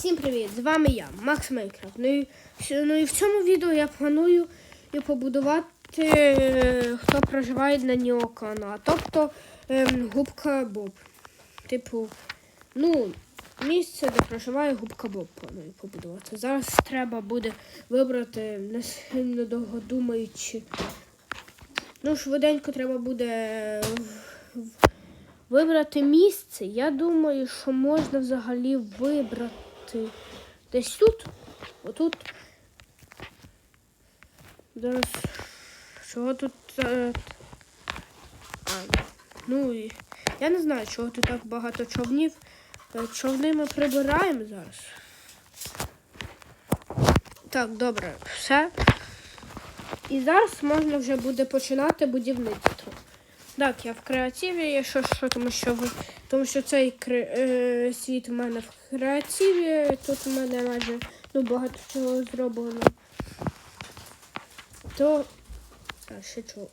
Всім привіт! З вами я, Макс Майнкрафт. Ну ну і в цьому відео я планую е, побудувати, е, хто проживає на Ніокана, тобто ем, губка Боб. Типу, ну, місце, де проживає губка Боб, планую побудувати. Зараз треба буде вибрати не сильно довго думаючи. Ну, швиденько треба буде в- вибрати місце. Я думаю, що можна взагалі вибрати десь тут. Отут. Зараз. Чого тут. е, А, ну і. Я не знаю, чого тут так багато човнів. Е, Човни ми прибираємо зараз. Так, добре, все. І зараз можна вже буде починати будівництво. Так, я в креативі, я що, що тому що ви. Тому що цей е, світ в мене в креативі, тут у мене майже ну, багато чого зроблено. То. А, ще чого?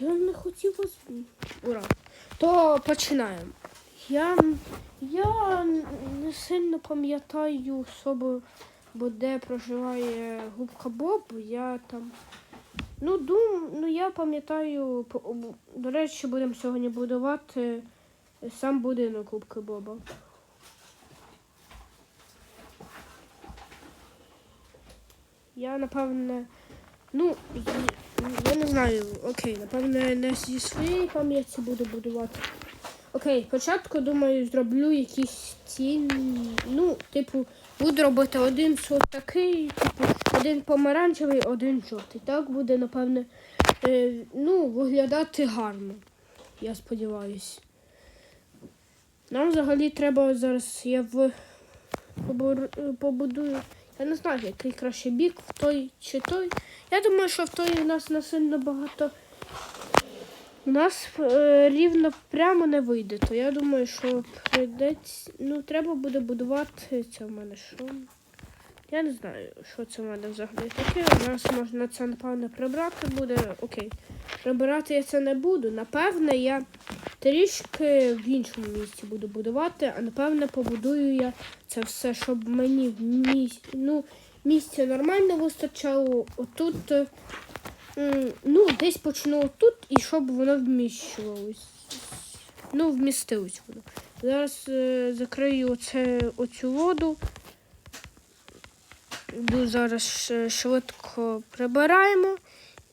Я не хотів вас. Ура. То починаємо. Я, я не сильно пам'ятаю особу, бо де проживає губка Боб, я там. Ну, дум, ну я пам'ятаю, до речі, будемо сьогодні будувати сам будинок Губки Боба. Я напевне. Ну, я не знаю, окей, напевне, не зі своєї пам'яті буду будувати. Окей, спочатку, думаю, зроблю якісь тіні. Ну, типу, буду робити один сот такий, типу, один помаранчевий, один жовтий. Так буде, напевне, е, ну, виглядати гарно. Я сподіваюся. Нам взагалі треба зараз я в побудую. Я не знаю, який краще бік, в той чи той. Я думаю, що в той у нас не сильно багато. У нас е, рівно прямо не вийде, то я думаю, що прийдеться. Ну, треба буде будувати це в мене що. Я не знаю, що це в мене взагалі таке. Зараз можна це, напевне, прибрати буде. Окей. Прибирати я це не буду. Напевне, я трішки в іншому місці буду будувати, а напевне побудую я це все, щоб мені в місці, ну, місця нормально вистачало. Отут, е, ну, десь почну отут, і щоб воно вміщувалось. Ну, вмістилось воно. Зараз е, закрию оце, оцю воду. Зараз е, швидко прибираємо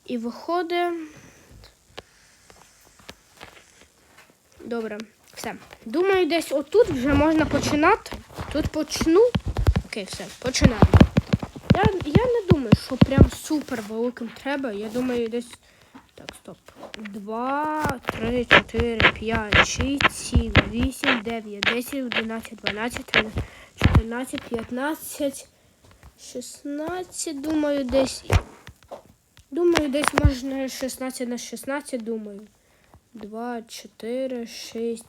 і виходить. Добре, все. Думаю, десь отут вже можна починати. Тут почну. Окей, все, починаємо. Я, я не думаю, що прям супер великим треба. Я думаю, десь. Так, стоп. Два, три, чотири, п'ять, шість, сім, вісім, дев'ять, десять, одинадцять, дванадцять, тринадцять, чотирнадцять, п'ятнадцять, шістнадцять, думаю, десь. Думаю, десь можна 16 на 16, думаю. 2, 4, 6,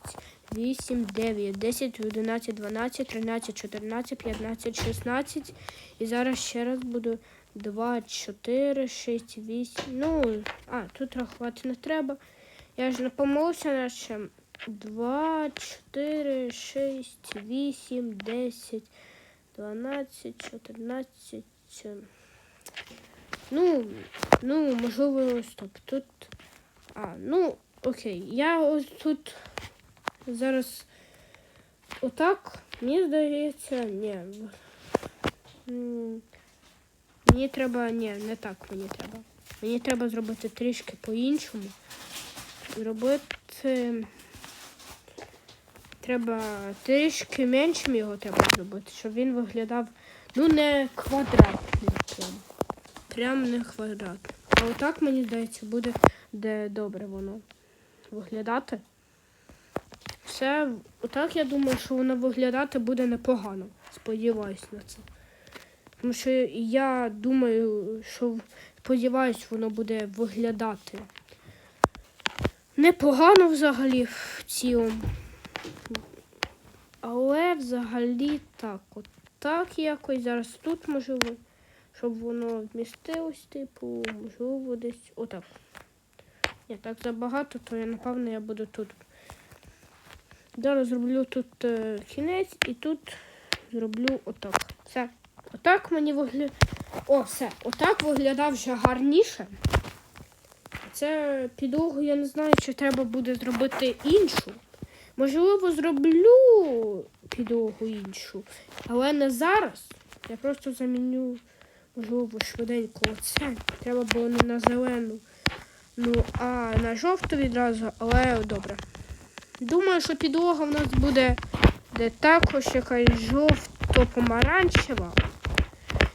8, 9, 10, 11, 12, 13, 14, 15, 16. І зараз ще раз буду 2, 4, 6, 8. Ну, а, тут рахувати не треба. Я ж не помилився, наче 2, 4, 6, 8, 10, 12, 14. Ну, ну, можливо, стоп. Тут. А, ну, окей. Я ось тут зараз отак. Мені здається, ні. Мені треба. Ні, не так мені треба. Мені треба зробити трішки по-іншому. Зробити. Треба трішки меншим його треба зробити, щоб він виглядав, ну, не квадратним. Прям, прям не квадратним. А отак, мені здається, буде де добре воно виглядати. Все, отак я думаю, що воно виглядати буде непогано. Сподіваюсь на це. Тому що я думаю, що сподіваюсь, воно буде виглядати непогано взагалі в цілому. Але взагалі так, от так якось зараз тут можливо, щоб воно вмістилось, типу, можливо, десь отак. Ні, так забагато, то я напевно я буду тут. Зараз зроблю тут е, кінець і тут зроблю отак. Все. Отак мені виглядає. О, все. Отак виглядав вже гарніше. Це підлогу, я не знаю, чи треба буде зробити іншу. Можливо, зроблю підлогу іншу, але не зараз. Я просто заміню, можливо, швиденько оце. Треба було не на зелену, ну, а на жовту відразу, але добре. Думаю, що підлога в нас буде де також якась жовто-помаранчева.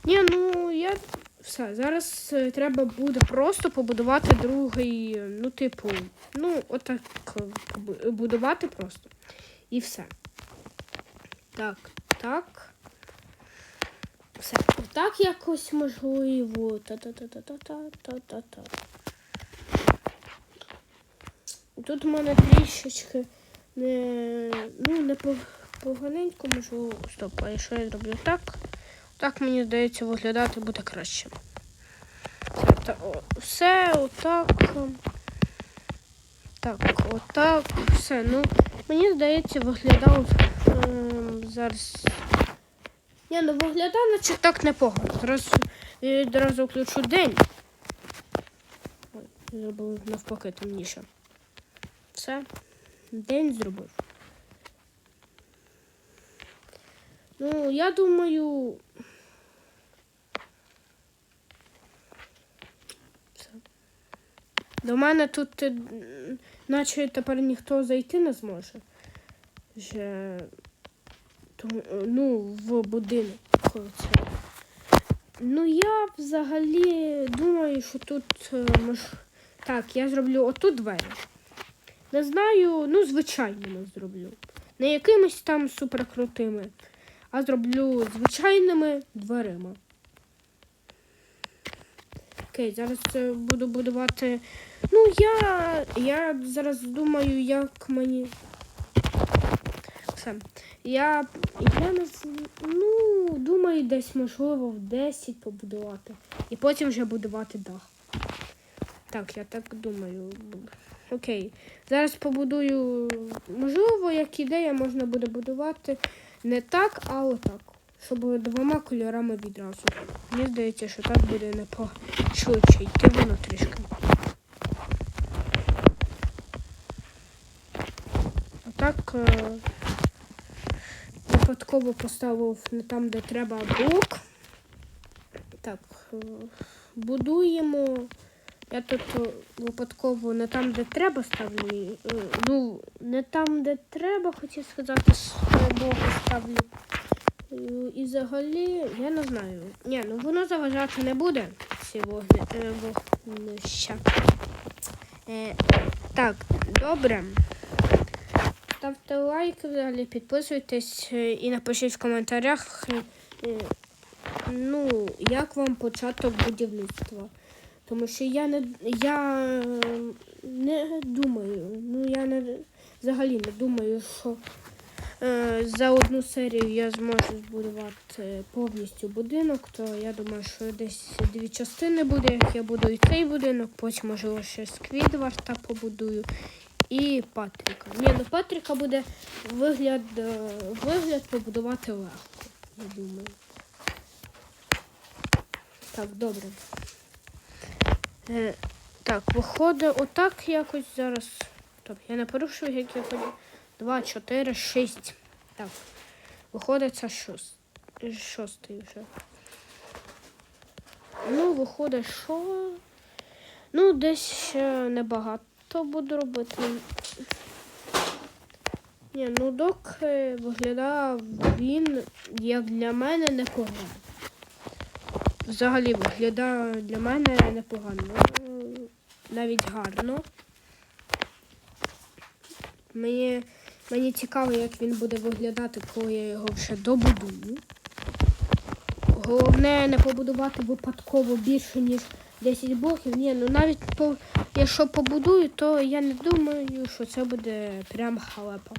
Ні, ну я все. Зараз е, треба буде просто побудувати другий, е, ну, типу, ну, отак е, будувати просто. І все. Так, так. Все. Так якось можливо. Та-та-та-та-та-та-та-та. Тут у мене трішечки не, ну, не поганенько, можливо. Стоп, а якщо я зроблю так? Так, мені здається, виглядати буде краще. Все, та, о, все отак. Так, отак, все. Ну, мені здається, виглядав ем, зараз. Ні, ну виглядав, наче так непогано. Зараз я одразу включу день. Ой, зробив навпаки темніше. Все. День зробив. Ну, я думаю. До мене тут, е, наче тепер ніхто зайти не зможе. Вже, ну, в будинок. Ну, я взагалі думаю, що тут е, мож... Так, я зроблю отут двері. Не знаю, ну, звичайними зроблю. Не якимись там суперкрутими, а зроблю звичайними дверима. Окей, зараз буду будувати. Ну, я, я зараз думаю, як мені. Все. Я, я ну, думаю, десь можливо в 10 побудувати. І потім вже будувати дах. Так, я так думаю. Окей. Зараз побудую. Можливо, як ідея можна буде будувати не так, а отак. Щоб двома кольорами відразу. Мені здається, що так буде непо швидше йти воно трішки. Отак е, випадково поставив не там, де треба блок. Так, е, будуємо. Я тут е, випадково не там, де треба ставлю. е, Ну, не там, де треба, хотів сказати, свого ставлю. І взагалі, я не знаю. Ні, ну воно заважати не буде. Ці е, вогнища. Е, так, добре. Ставте лайки, взагалі підписуйтесь е, і напишіть в коментарях, ну, як вам початок будівництва. Тому що я не я не думаю, ну я не взагалі не думаю, що е, за одну серію я зможу збудувати повністю будинок, то я думаю, що десь дві частини буде, як я буду і цей будинок, потім можливо ще Сквідварда побудую і Патріка. Ні, ну Патріка буде вигляд, е, вигляд побудувати легко, я думаю. Так, добре. Е, так, виходить отак якось зараз. Стоп, я не порушую, як я ходю. Два, чотири, шість. Так. Виходить це шост... шостий вже. Ну, виходить, що. Ну, десь ще небагато буду робити. Ні, ну док виглядав він, як для мене, непогано. Взагалі виглядає для мене непогано. Навіть гарно. Мені, мені цікаво, як він буде виглядати, коли я його вже добудую. Головне не побудувати випадково більше, ніж 10 блоків. Ні, ну навіть по, якщо побудую, то я не думаю, що це буде прям халепа.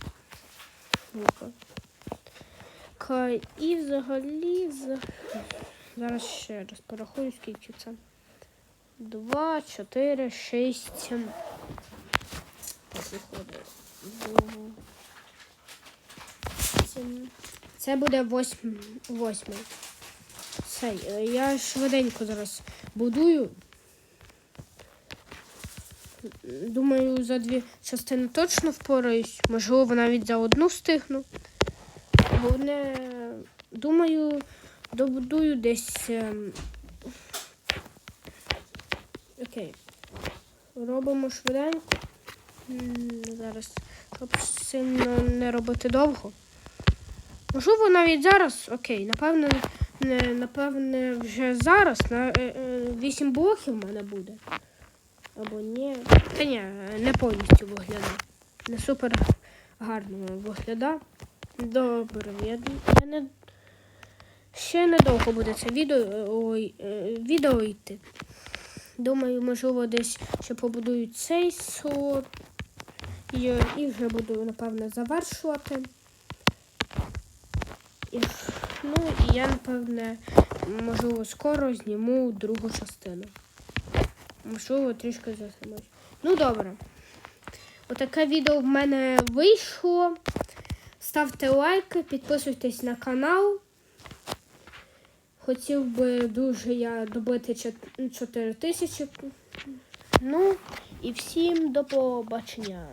І взагалі. з- Зараз ще раз порахую, скільки це. Два, чотири, шість. Це буде восьм... восьмий. Цей, е, я швиденько зараз будую. Думаю, за дві частини точно впораюсь. Можливо, навіть за одну встигну. Головне, думаю, добудую десь. ем, Окей. Робимо швиденько. Зараз, щоб сильно не робити довго. Можливо, навіть зараз, окей, напевне, не, напевне, вже зараз на е, е, 8 блоків в мене буде. Або ні. Та ні, не повністю виглядає. Не супер гарно виглядає. Добре, я, я не. Ще недовго буде це відео, е, ой, е, відео йти. Думаю, можливо, десь ще побудую цей сот. І, і вже буду, напевно, завершувати. І, ну, і я, напевне, можливо, скоро зніму другу частину. Можливо, трішки затримуюсь. Ну, добре. Отаке відео в мене вийшло. Ставте лайки, підписуйтесь на канал. Хотів би дуже я добити 4 тисячі. Ну, і всім до побачення.